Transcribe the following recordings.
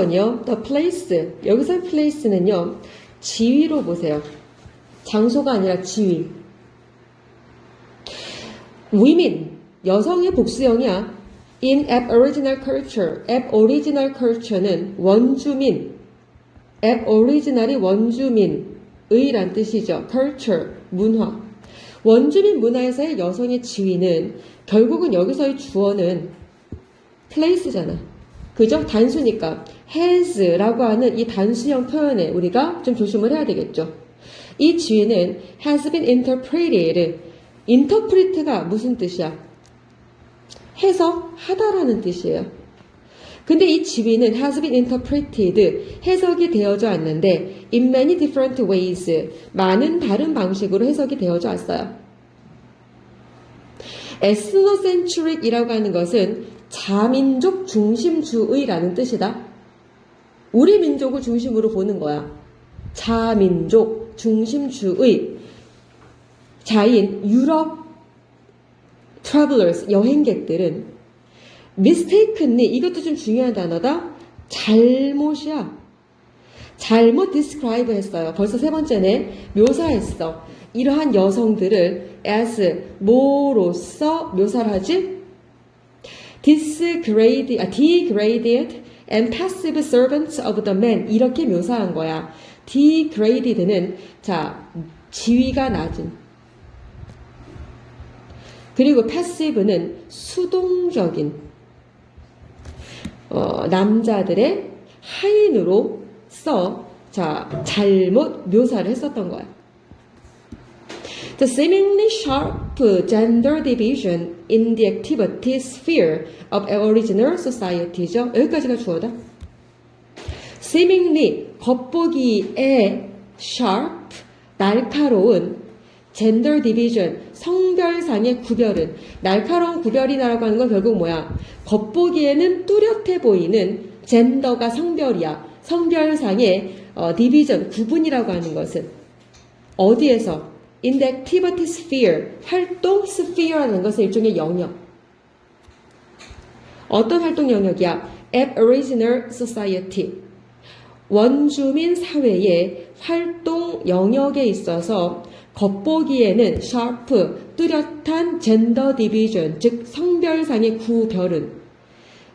번이요. The place. 여기서 place는요. 지위로 보세요. 장소가 아니라 지위. women. 여성의 복수형이야. In Aboriginal culture. Aboriginal culture는 원주민. Aboriginal이 원주민의 란 뜻이죠. culture. 문화. 원주민 문화에서의 여성의 지위는 결국은 여기서의 주어는 place잖아. 그죠? 단수니까 has라고 하는 이 단수형 표현에 우리가 좀 조심을 해야 되겠죠. 이 지위는 has been interpreted. interpret가 무슨 뜻이야? 해석하다라는 뜻이에요. 근데 이 지위는 has been interpreted. 해석이 되어져 왔는데 in many different ways. 많은 다른 방식으로 해석이 되어져 왔어요. ethnocentric이라고 하는 것은 자민족 중심주의라는 뜻이다. 우리 민족을 중심으로 보는 거야. 자민족 중심주의. 자인 유럽 travelers 여행객들은 mistakenly 이것도 좀 중요한 단어다. 잘못이야. 잘못 describe 했어요. 벌써 세 번째네. 묘사했어. 이러한 여성들을 as 뭐로서 묘사를 하지? Disgraded, 아, degraded and passive servants of the man 이렇게 묘사한 거야. degraded는 자 지위가 낮은 그리고 passive는 수동적인 어, 남자들의 하인으로 써자 잘못 묘사를 했었던 거야. The seemingly sharp gender division in the activity sphere of Aboriginal society죠. 여기까지가 주어다. seemingly 겉보기에 sharp 날카로운 gender division 성별상의 구별은 날카로운 구별이라고 하는 건 결국 뭐야? 겉보기에는 뚜렷해 보이는 젠더가 성별이야. 성별상의 어, 디비전 구분이라고 하는 것은 어디에서 in the activity sphere, 활동 sphere라는 것은 일종의 영역. 어떤 활동 영역이야? Aboriginal Society. 원주민 사회의 활동 영역에 있어서 겉보기에는 sharp, 뚜렷한 gender division, 즉 성별상의 구별은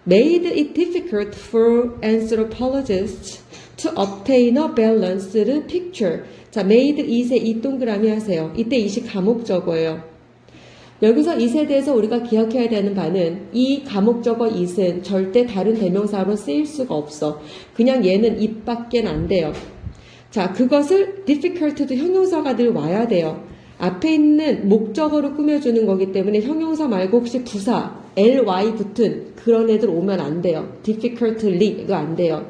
made it difficult for anthropologists to obtain a balanced picture. 자, made it에 이 동그라미 하세요. 이때 이시 가목적어예요. 여기서 it에 대해서 우리가 기억해야 되는 바는 이 가목적어 it은 절대 다른 대명사로 쓰일 수가 없어. 그냥 얘는 it밖엔 안 돼요. 자, 그것을 difficult도 형용사가 늘 와야 돼요. 앞에 있는 목적어로 꾸며주는 거기 때문에 형용사 말고 혹시 부사, ly 붙은 그런 애들 오면 안 돼요. difficultly 이거 안 돼요.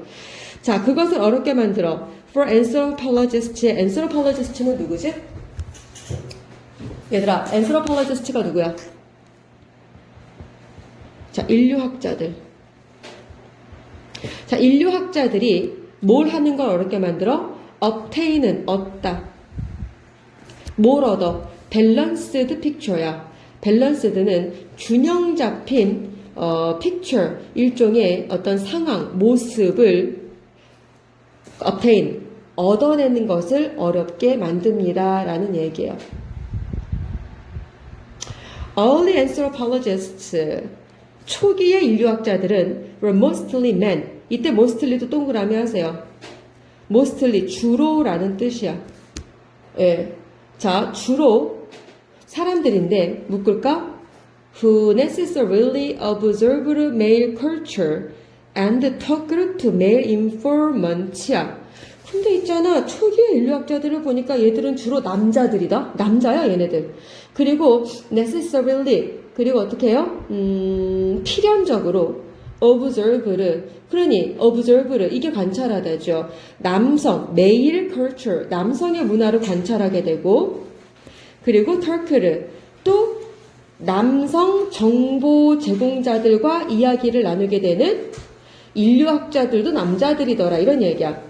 자, 그것을 어렵게 만들어. For anthropologist의 anthropologist는 누구지? 얘들아, anthropologist가 누구야? 자, 인류학자들. 자, 인류학자들이 뭘 하는 걸 어렵게 만들어? obtain은 얻다. 뭘 얻어? 밸런스드 픽처야. 밸런스드는 균형 잡힌 어, picture 일종의 어떤 상황, 모습을 obtain 얻어내는 것을 어렵게 만듭니다 라는 얘기예요. Early anthropologists 초기의 인류학자들은 were mostly men. 이때 mostly도 동그라미 하세요. mostly 주로라는 뜻이야. 예. 자, 주로 사람들인데 묶을까? Who necessarily observed male culture and talked to male informants야. 근데 있잖아 초기의 인류학자들을 보니까 얘들은 주로 남자들이다. 남자야 얘네들. 그리고 necessarily 그리고 어떻게 해요? 음, 필연적으로 observe를 그러니 observe를 이게 관찰하다죠. 남성 male culture 남성의 문화를 관찰하게 되고 그리고 talk를 또 남성 정보 제공자들과 이야기를 나누게 되는 인류학자들도 남자들이더라 이런 얘기야.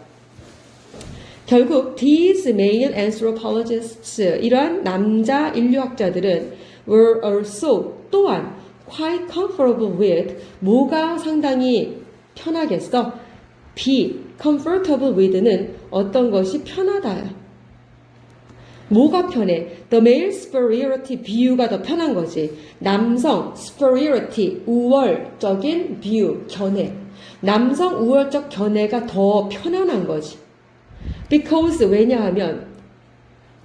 결국 these male anthropologists 이러한 남자 인류학자들은 were also 또한 quite comfortable with 뭐가 상당히 편하겠어? be comfortable with는 어떤 것이 편하다야. 뭐가 편해? The male superiority view가 더 편한 거지. 남성 superiority 우월적인 view 견해. 남성 우월적 견해가 더 편안한 거지. Because 왜냐하면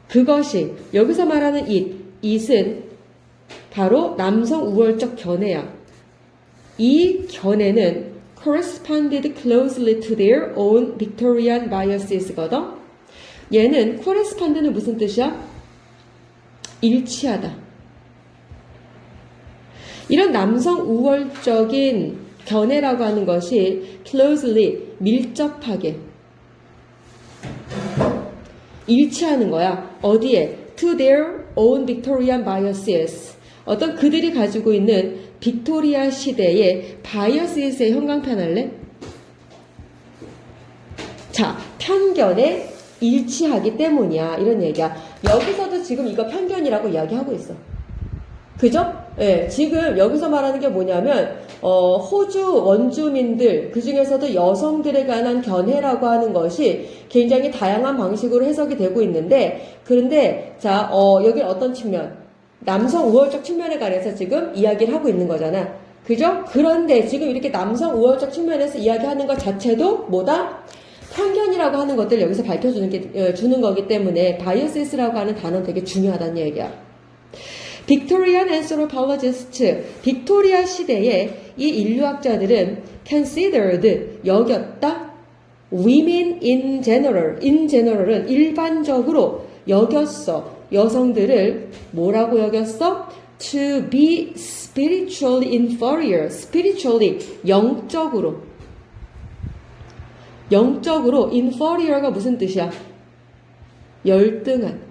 그것이 여기서 말하는 it, it은 바로 남성 우월적 견해야. 이 견해는 corresponded closely to their own Victorian biases거든. 얘는 correspond는 무슨 뜻이야? 일치하다. 이런 남성 우월적인 견해라고 하는 것이 closely 밀접하게 일치하는 거야. 어디에? To their own Victorian biases. 어떤 그들이 가지고 있는 빅토리아 시대의 바이어스의 형광펜 할래? 자, 편견에 일치하기 때문이야. 이런 얘기야. 여기서도 지금 이거 편견이라고 이야기하고 있어. 그죠? 예, 지금 여기서 말하는 게 뭐냐면, 어, 호주 원주민들, 그 중에서도 여성들에 관한 견해라고 하는 것이 굉장히 다양한 방식으로 해석이 되고 있는데, 그런데, 자, 어, 여기 어떤 측면? 남성 우월적 측면에 관해서 지금 이야기를 하고 있는 거잖아. 그죠? 그런데 지금 이렇게 남성 우월적 측면에서 이야기하는 것 자체도 뭐다? 편견이라고 하는 것들 여기서 밝혀주는 게, 어, 주는 거기 때문에 바이어시스라고 하는 단어는 되게 중요하다는 얘기야. 빅토리안 anthropologists, 빅토리아 시대의 이 인류학자들은 considered, 여겼다. women in general, in general은 일반적으로 여겼어. 여성들을 뭐라고 여겼어? to be spiritually inferior, spiritually, 영적으로. 영적으로 inferior가 무슨 뜻이야? 열등한.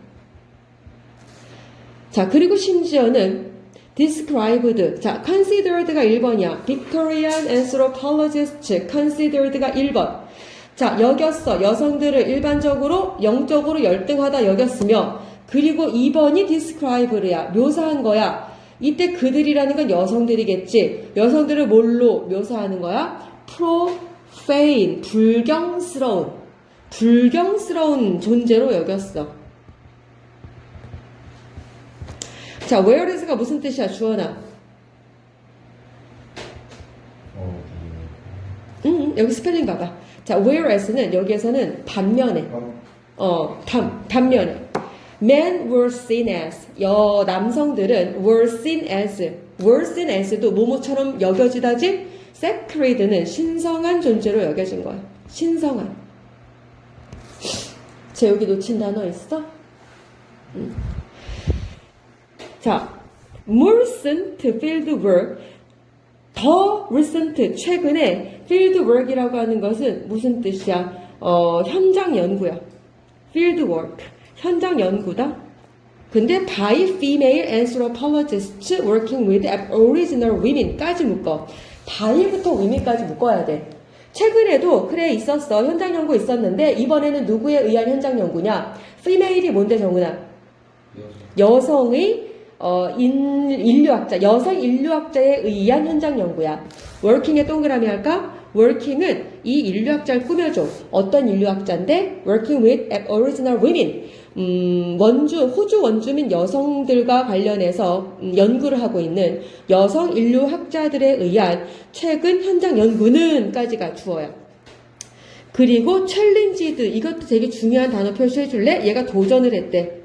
자, 그리고 심지어는 described. 자, considered가 1번이야. Victorian anthropologists considered가 1번. 자, 여겼어. 여성들을 일반적으로 영적으로 열등하다 여겼으며 그리고 2번이 describe야. 묘사한 거야. 이때 그들이라는 건 여성들이겠지. 여성들을 뭘로 묘사하는 거야? profane, 불경스러운, 불경스러운 존재로 여겼어. 자, whereas가 무슨 뜻이야, 주원아? 어, 음, 여기 스펠링 봐봐. 자, whereas는 여기에서는 반면에, 어, 어, 반, 반면에. Men were seen as, 여, 남성들은 were seen as, were seen as도 모모처럼 여겨지다지, sacred는 신성한 존재로 여겨진 거야. 신성한. 제 여기 놓친 단어 있어? 음. 자, more recent field work, 더 recent, 최근에 field work이라고 하는 것은 무슨 뜻이야? 어, 현장 연구야. field work, 현장 연구다. 근데 by female anthropologists working with aboriginal women까지 묶어. by부터 women까지 묶어야 돼. 최근에도 그래 있었어. 현장 연구 있었는데 이번에는 누구에 의한 현장 연구냐? female이 뭔데 정은아? 여성의 어, 인, 인류학자, 여성 인류학자에 의한 현장 연구야. working에 동그라미 할까? working은 이 인류학자를 꾸며줘. 어떤 인류학자인데? working with aboriginal women. 음, 원주, 호주 원주민 여성들과 관련해서 음, 연구를 하고 있는 여성 인류학자들에 의한 최근 현장 연구는까지가 주어야. 그리고 챌린지드 이것도 되게 중요한 단어 표시해 줄래? 얘가 도전을 했대.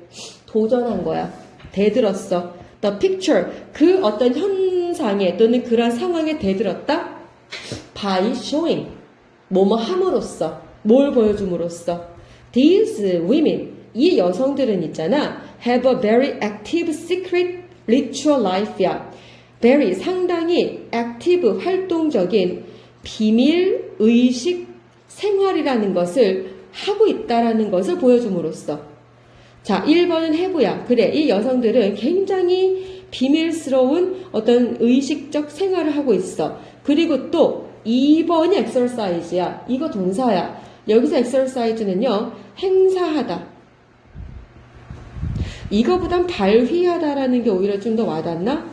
도전한 거야. 대들었어. The picture 그 어떤 현상에 또는 그런 상황에 대들었다. By showing 뭐뭐 함으로써 뭘 보여줌으로써 These women 이 여성들은 있잖아 have a very active secret ritual life야. very 상당히 active 활동적인 비밀 의식 생활이라는 것을 하고 있다라는 것을 보여줌으로써 자, 1번은 해부야. 그래, 이 여성들은 굉장히 비밀스러운 어떤 의식적 생활을 하고 있어. 그리고 또 2번이 exercise야. 이거 동사야. 여기서 exercise는요, 행사하다. 이거보단 발휘하다라는 게 오히려 좀 더 와닿나?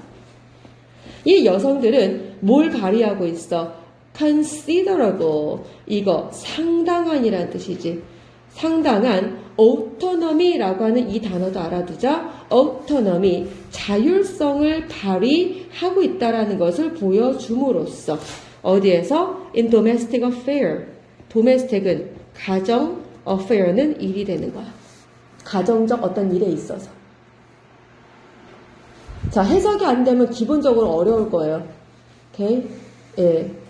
이 여성들은 뭘 발휘하고 있어? considerable 이거 상당한이라는 뜻이지. 상당한 autonomy라고 하는 이 단어도 알아두자. autonomy 자율성을 발휘하고 있다라는 것을 보여줌으로써 어디에서 in domestic affair domestic은 가정 affair는 일이 되는 거야. 가정적 어떤 일에 있어서. 자, 해석이 안 되면 기본적으로 어려울 거예요. 오케이? 예.